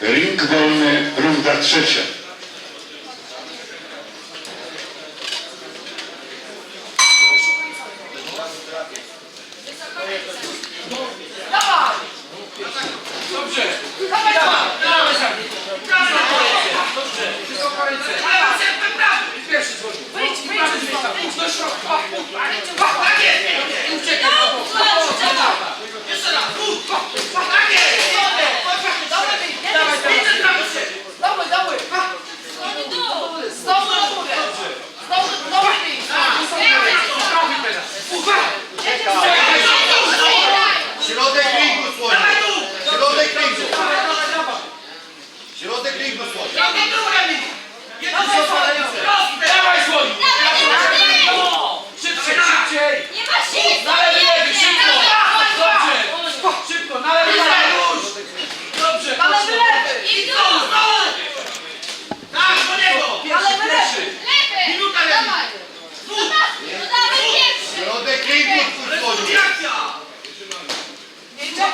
Ring wolny, runda trzecia. Jeszcze raz!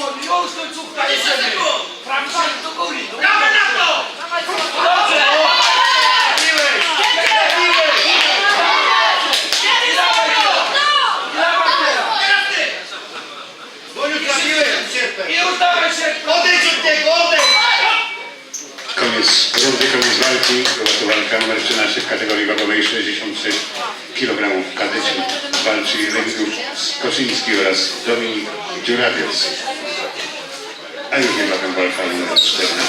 Bóg, już się! Koniec porządny koniec walki. To walka numer 13 w kategorii wagowej 63 kg kadeci. Walczyli Remigiusz Skoczyński oraz Dominik Dziurawiec a już nie ma wam Balkanu na 4